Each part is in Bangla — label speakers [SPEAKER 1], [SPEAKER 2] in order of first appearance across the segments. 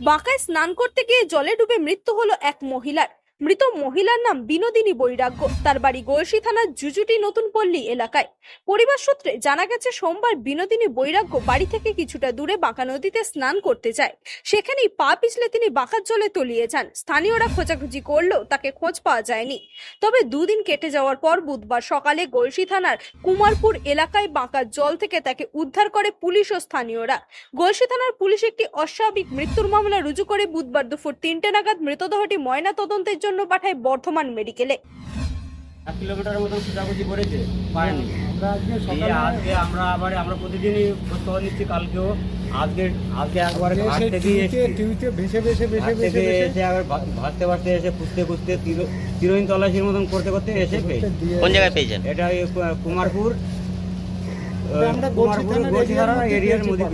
[SPEAKER 1] বাঁকায় স্নান করতে গিয়ে জলে ডুবে মৃত্যু হলো এক মহিলার। মৃত মহিলার নাম বিনোদিনী বৈরাগ্য। তার বাড়ি গলসি থানার জুজুটি নতুন পল্লী এলাকায়। পরিবার সূত্রে জানা গেছে, সোমবার বিনোদিনী বৈরাগ্য বাড়ি থেকে কিছুটা দূরে বাঁকা নদীতে স্নান করতে যায়। সেখানেই পা পিছলে তিনি বাঁকার জলে তলিয়ে যান। স্থানীয়রা খোঁজাখুঁজি করলেও তাকে খোঁজ পাওয়া যায়নি। তবে দুদিন কেটে যাওয়ার পর বুধবার সকালে গলসি থানার কুমারপুর এলাকায় বাঁকার জল থেকে তাকে উদ্ধার করে পুলিশ ও স্থানীয়রা। গলসি থানার পুলিশ একটি অস্বাভাবিক মৃত্যুর মামলা রুজু করে বুধবার দুপুর তিনটে নাগাদ মৃতদেহটি ময়না তদন্তের জন্য পাঠায় বর্ধমান মেডিকেলে।
[SPEAKER 2] এক কিলোমিটারের মতন খোঁজাখুঁজি করেছে পায়নি। দিয়ে আজকে আমরা আবার আমরা প্রতিদিনই খোঁজ নিচ্ছি কালকেও। আজকে আজকে একবার ঘাট থেকে
[SPEAKER 3] টিউতে ভেসে ভেসে ভেসে ভেসে
[SPEAKER 2] এসে আবার ভা- ভাসতে ভাসতে এসে খুঁজতে খুঁজতে তিরো- তিরোহিন মতন করতে করতে এসে
[SPEAKER 4] কোন জায়গায় পেয়েছেন?
[SPEAKER 2] এটা কুমারপুর।
[SPEAKER 3] আমরা এরিয়ার মধ্যে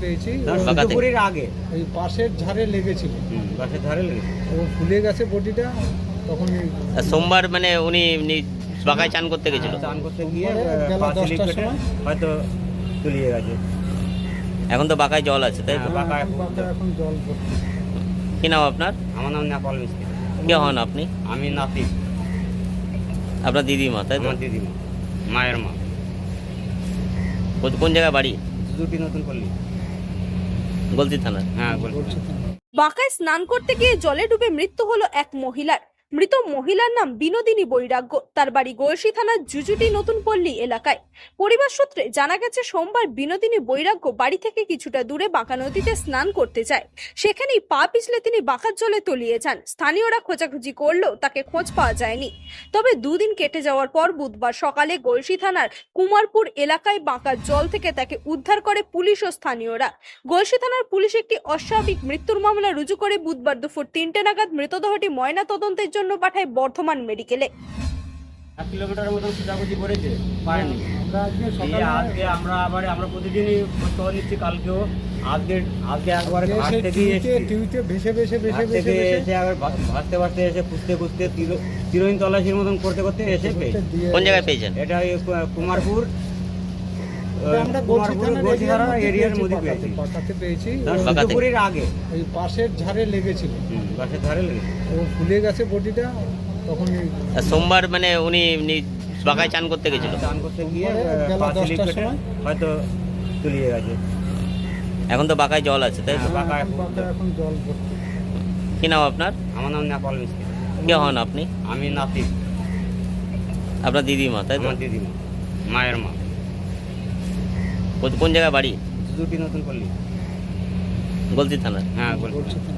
[SPEAKER 3] পেয়েছি,
[SPEAKER 2] আগে।
[SPEAKER 3] এই পাশের ঝাড়ে লেগেছিল।
[SPEAKER 2] বাসের ধারে লেগেছে?
[SPEAKER 3] ও ফুলে গেছে বডিটা তখন
[SPEAKER 4] সোমবার মানে উনি বাঁকায় চান করতে গেছিল?
[SPEAKER 2] চান করতে গিয়ে পা স্লিপ কেটে হয়তো তলিয়ে গেছে।
[SPEAKER 4] এখন তো বাঁকায় জল আছে তাই তো?
[SPEAKER 2] হ্যাঁ,
[SPEAKER 3] এখন জল।
[SPEAKER 4] কি নাম আপনার?
[SPEAKER 2] আমার নাম নেপাল মিস্ত্রি।
[SPEAKER 4] কে হন আপনি?
[SPEAKER 2] আমি নাতি।
[SPEAKER 4] আপনার দিদিমা তাই তো?
[SPEAKER 2] দিদিমা মায়ের মা।
[SPEAKER 4] কোন- কোন জায়গায় বাড়ি?
[SPEAKER 2] দুটি নতুন করলি
[SPEAKER 4] গলসি থানার?
[SPEAKER 2] হ্যাঁ বলছি
[SPEAKER 3] বলছি তো।
[SPEAKER 1] বাঁকায় স্নান করতে গিয়ে জলে ডুবে মৃত্যু হলো এক মহিলার। মৃত মহিলার নাম বিনোদিনী বৈরাগ্য। তার বাড়ি গলসি থানার জুজুটি নতুন পল্লী এলাকায়। পরিবার সূত্রে জানা গেছে, সোমবার বিনোদিনী বৈরাগ্য বাড়ি থেকে কিছুটা দূরে বাঁকা নদীতে স্নান করতে যায়। সেখানেই পা পিছলে তিনি বাঁকার জলে তলিয়ে যান। স্থানীয়রা খোঁজাখুঁজি করলেও তাকে খোঁজ পাওয়া যায়নি। তবে দুদিন কেটে যাওয়ার পর বুধবার সকালে গলসি থানার কুমারপুর এলাকায় বাঁকার জল থেকে তাকে উদ্ধার করে পুলিশ ও স্থানীয়রা। গলসি থানার পুলিশ একটি অস্বাভাবিক মৃত্যুর মামলা রুজু করে বুধবার দুপুর তিনটে নাগাদ মৃতদেহটি ময়না তদন্তের জন্য পাঠায় বর্ধমান মেডিকেলে।
[SPEAKER 2] এক খোঁজাখুঁজি করেছে
[SPEAKER 3] আজকে
[SPEAKER 2] দিয়ে আজকে আমরা আবার আমরা প্রতিদিনই খোঁজ নিচ্ছি কালকেও আজকে আজকে একবার ঘাট থেকে
[SPEAKER 3] টিউতে ভেসে ভেসে ভেসে ভেসে
[SPEAKER 2] এসে আবার ভা- ভাসতে ভাসতে এসে খুঁজতে খুঁজতে মতন করতে করতে এসে পেয়েছি।
[SPEAKER 4] কোন জায়গায় পেয়েছেন?
[SPEAKER 2] এটা কুমারপুর
[SPEAKER 3] এটা আমরা গলসি
[SPEAKER 2] কুমারপুর
[SPEAKER 3] থানার
[SPEAKER 2] গোছিধারা
[SPEAKER 3] এরিয়ার
[SPEAKER 2] এরিয়ার
[SPEAKER 3] মধ্যে
[SPEAKER 2] মধ্যে
[SPEAKER 3] পেয়েছি,
[SPEAKER 2] পেয়েছি
[SPEAKER 3] পেয়েছি
[SPEAKER 2] তার আগে।
[SPEAKER 3] এই পাশের ঝাড়ে লেগেছিল।
[SPEAKER 2] হুম, বাসের লেগেছে
[SPEAKER 3] ও ফুলে গেছে বডিটা তখন
[SPEAKER 4] আর সোমবার মানে উনি বাঁকায় চান করতে গেছিল?
[SPEAKER 2] চান করতে গিয়ে কেটে
[SPEAKER 3] সময়।
[SPEAKER 2] হয়তো তলিয়ে গেছে।
[SPEAKER 4] এখন তো বাঁকায় জল আছে তাই তো?
[SPEAKER 2] হ্যাঁ,
[SPEAKER 3] এখন জল।
[SPEAKER 4] কি নাম আপনার?
[SPEAKER 2] আমার নাম নেপাল মিস্ত্রি।
[SPEAKER 4] কে হন আপনি?
[SPEAKER 2] আমি নাতি
[SPEAKER 4] আপনার দিদিমা তাই তো?
[SPEAKER 2] দিদিমা মায়ের মা।
[SPEAKER 4] কোন- জায়গায় বাড়ি?
[SPEAKER 2] দুটি নতুন করলি
[SPEAKER 4] গলতি থানা
[SPEAKER 2] হ্যাঁ
[SPEAKER 3] বলছি তো।